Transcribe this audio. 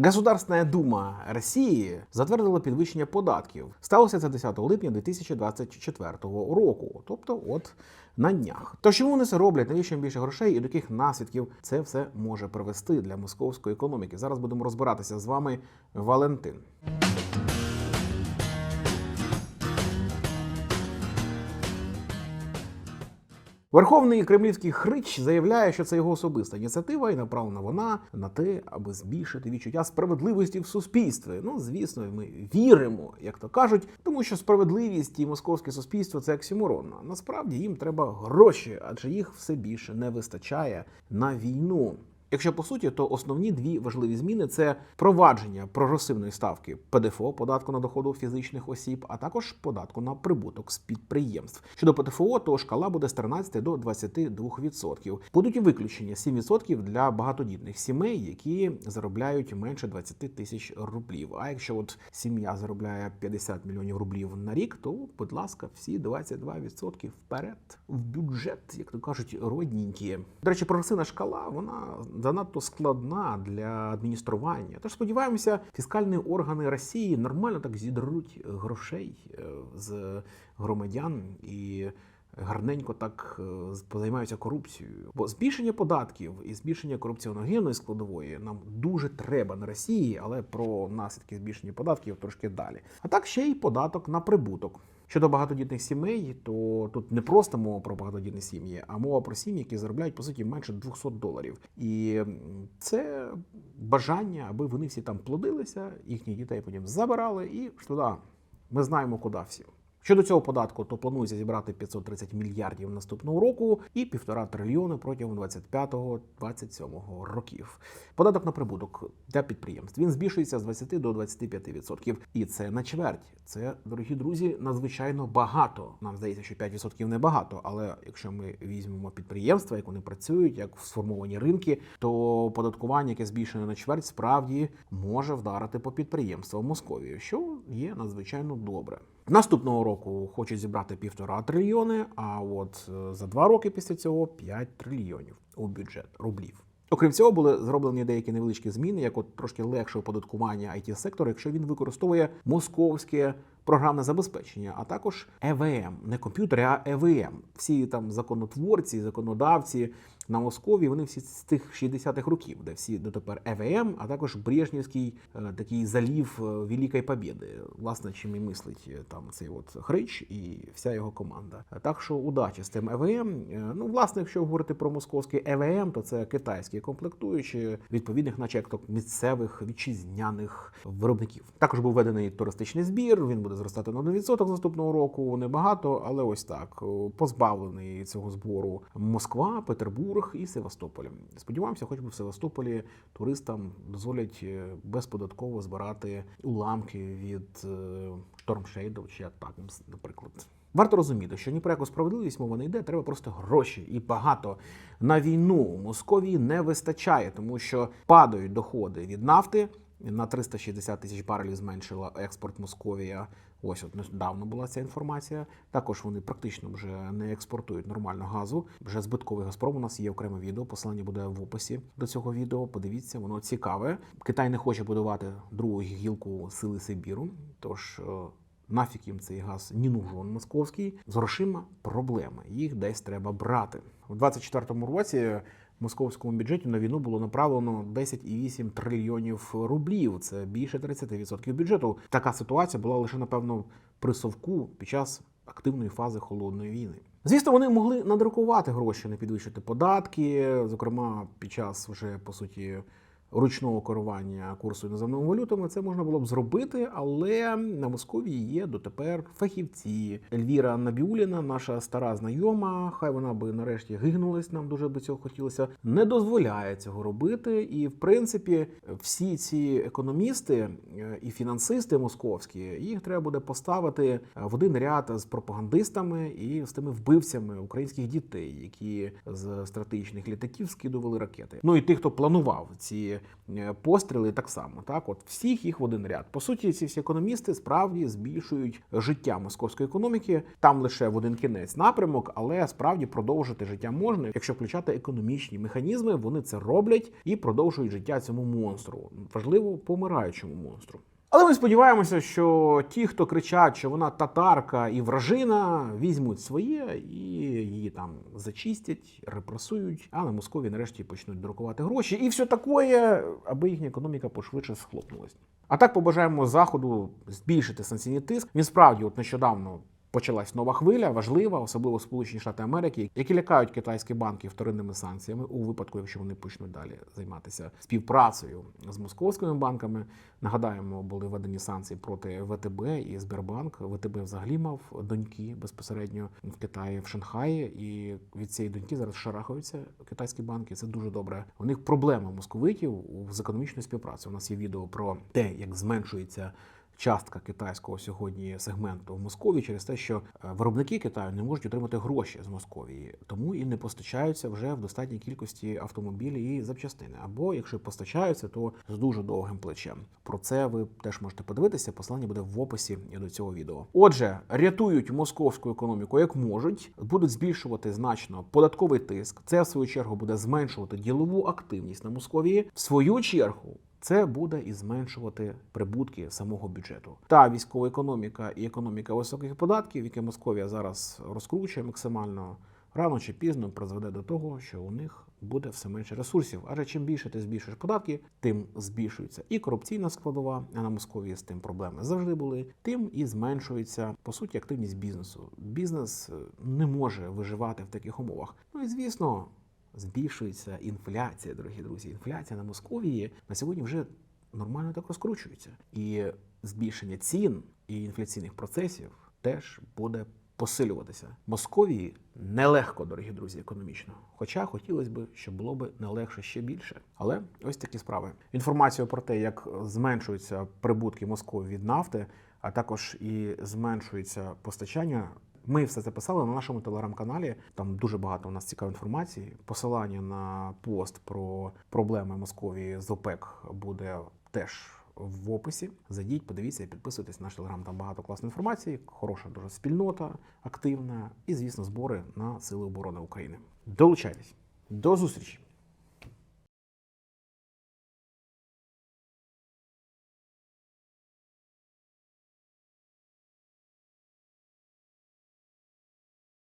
Государственная дума Росії затвердила підвищення податків. Сталося це 10 липня 2024 року, тобто от на днях. То чому вони це роблять? Навіщо їм більше грошей і до яких наслідків це все може привести для московської економіки? Зараз будемо розбиратися з вами, Валентин. Верховний кремлівський хрич заявляє, що це його особиста ініціатива, і направлена вона на те, аби збільшити відчуття справедливості в суспільстві. Ну, звісно, ми віримо, як то кажуть, тому що справедливість і московське суспільство це оксіморон. Насправді їм треба гроші, адже їх все більше не вистачає на війну. Якщо по суті, то основні дві важливі зміни це впровадження прогресивної ставки ПДФО податку на доходу фізичних осіб, а також податку на прибуток з підприємств. Щодо ПДФО, то шкала буде з 13 до 22%. Будуть і виключення 7% для багатодітних сімей, які заробляють менше 20 тисяч рублів. А якщо от сім'я заробляє 50 мільйонів рублів на рік, то будь ласка, всі 22% вперед в бюджет, як то кажуть, родненькі. До речі, прогресивна шкала вона занадто складна для адміністрування. Тож сподіваємося, фіскальні органи Росії нормально так зідруть грошей е, з громадян і. Гарненько так е, позаймаються корупцією, бо збільшення податків і збільшення корупціоногенної складової нам дуже треба на Росії, але про наслідки збільшення податків трошки далі. А так ще й податок на прибуток. Щодо багатодітних сімей, то тут не просто мова про багатодітні сім'ї, а мова про сім'ї, які заробляють по суті менше 200 доларів. І це бажання, аби вони всі там плодилися, їхніх дітей потім забирали і туди. Ми знаємо, куди всі. Щодо цього податку, то планується зібрати 530 мільярдів наступного року і півтора трильйони протягом 25-27 років. Податок на прибуток для підприємств він збільшується з 20 до 25%. І це на чверть. Це, дорогі друзі, надзвичайно багато. Нам здається, що 5% не багато, але якщо ми візьмемо підприємства, як вони працюють, як сформовані ринки, то оподаткування, яке збільшене на чверть, справді може вдарити по підприємствам Московії, що є надзвичайно добре. Наступного року хочуть зібрати півтора трильйони, а от е, за два роки після цього 5 трильйонів у бюджет рублів. Окрім цього, були зроблені деякі невеличкі зміни, як от трошки легше оподаткування it сектору якщо він використовує московське програмне забезпечення, а також ЕВМ, не комп'ютери, а ЕВМ. Всі там законотворці, законодавці на Москові, вони всі з тих 60-х років, де всі дотепер ЕВМ, а також Брежнівський е, такий залів е, Великої Побєди. Власне, чим і мислить е, там цей от Хрич і вся його команда. Так що удачі з тим ЕВМ. Е, Ну, власне, якщо говорити про московський ЕВМ, то це китайські комплектуючі відповідних, наче як то місцевих вітчизняних виробників. Також був введений туристичний збір. Він буде зростати на 1% наступного року. Небагато, але ось так позбавлений цього збору Москва, Петербург і Севастополь. Сподіваємося, хоч би в Севастополі туристам дозволять е, безподатково збирати уламки від е, штормшейдов чи атакамс, наприклад. Варто розуміти, що ні про яку справедливість мова не йде, треба просто гроші і багато на війну Московії не вистачає, тому що падають доходи від нафти. На 360 тисяч барелів зменшила експорт Московія. Ось от недавно була ця інформація. Також вони практично вже не експортують нормально газу. Вже збитковий Газпром. У нас є окреме відео. Посилання буде в описі до цього відео. Подивіться, воно цікаве. Китай не хоче будувати другу гілку сили Сибіру. Тож е, нафіг їм цей газ не нужен московський. З грошима проблеми. Їх десь треба брати. У 24-му році московському бюджеті на війну було направлено 10,8 трильйонів рублів. Це більше 30% бюджету. Така ситуація була лише напевно при совку під час активної фази холодної війни. Звісно, вони могли надрукувати гроші, не підвищити податки, зокрема під час вже по суті. Ручного керування курсу іноземними валютами це можна було б зробити, але на Московії є дотепер фахівці. Ельвіра Набіуліна, наша стара знайома, хай вона би нарешті гигнулась, нам дуже би цього хотілося, не дозволяє цього робити. І в принципі, всі ці економісти е, і фінансисти московські їх треба буде поставити в один ряд з пропагандистами і з тими вбивцями українських дітей, які з стратегічних літаків скидували ракети. Ну і тих, хто планував ці е, постріли так само. Так, от всіх їх в один ряд. По суті, ці всі економісти справді збільшують життя московської економіки. Там лише в один кінець напрямок, але справді продовжити життя можна, якщо включати економічні механізми. Вони це роблять і продовжують життя цьому монстру. Важливо помираючому монстру. Але ми сподіваємося, що ті, хто кричать, що вона татарка і вражина, візьмуть своє і її там зачистять, репресують, а на Москові нарешті почнуть друкувати гроші і все таке, аби їхня економіка пошвидше схлопнулась. А так побажаємо заходу збільшити санкційний тиск. Він справді, от нещодавно. Почалась нова хвиля, важлива, особливо Сполучені Штати Америки, які лякають китайські банки вторинними санкціями у випадку, якщо вони почнуть далі займатися співпрацею з московськими банками. Нагадаємо, були введені санкції проти ВТБ і Сбербанк. ВТБ взагалі мав доньки безпосередньо в Китаї, в Шанхаї, і від цієї доньки зараз шарахаються китайські банки. Це дуже добре. У них проблема московитів з економічною співпрацею. У нас є відео про те, як зменшується частка китайського сьогодні сегменту в Московії через те, що е, виробники Китаю не можуть отримати гроші з Московії, тому і не постачаються вже в достатній кількості автомобілів і запчастини. Або якщо постачаються, то з дуже довгим плечем. Про це ви теж можете подивитися. Посилання буде в описі до цього відео. Отже, рятують московську економіку як можуть, будуть збільшувати значно податковий тиск. Це в свою чергу буде зменшувати ділову активність на Московії. В свою чергу. Це буде і зменшувати прибутки самого бюджету. Та військова економіка і економіка високих податків, яке Московія зараз розкручує максимально, рано чи пізно призведе до того, що у них буде все менше ресурсів. Адже чим більше ти збільшуєш податки, тим збільшується і корупційна складова. А на Московії з тим проблеми завжди були. Тим і зменшується по суті активність бізнесу. Бізнес е, не може виживати в таких умовах. Ну і звісно збільшується інфляція, дорогі друзі. Інфляція на Московії на сьогодні вже нормально так розкручується. І збільшення цін і інфляційних процесів теж буде посилюватися. Московії нелегко, дорогі друзі, економічно. Хоча хотілося б, щоб було б не легше ще більше. Але ось такі справи. Інформацію про те, як зменшуються прибутки Московії від нафти, а також і зменшується постачання. Ми все це писали на нашому телеграм-каналі. Там дуже багато у нас цікавої інформації. Посилання на пост про проблеми Московії з ОПЕК буде теж в описі. Зайдіть, подивіться і підписуйтесь на наш телеграм. Там багато класної інформації, хороша дуже спільнота, активна і, звісно, збори на Сили оборони України. Долучайтесь. До зустрічі!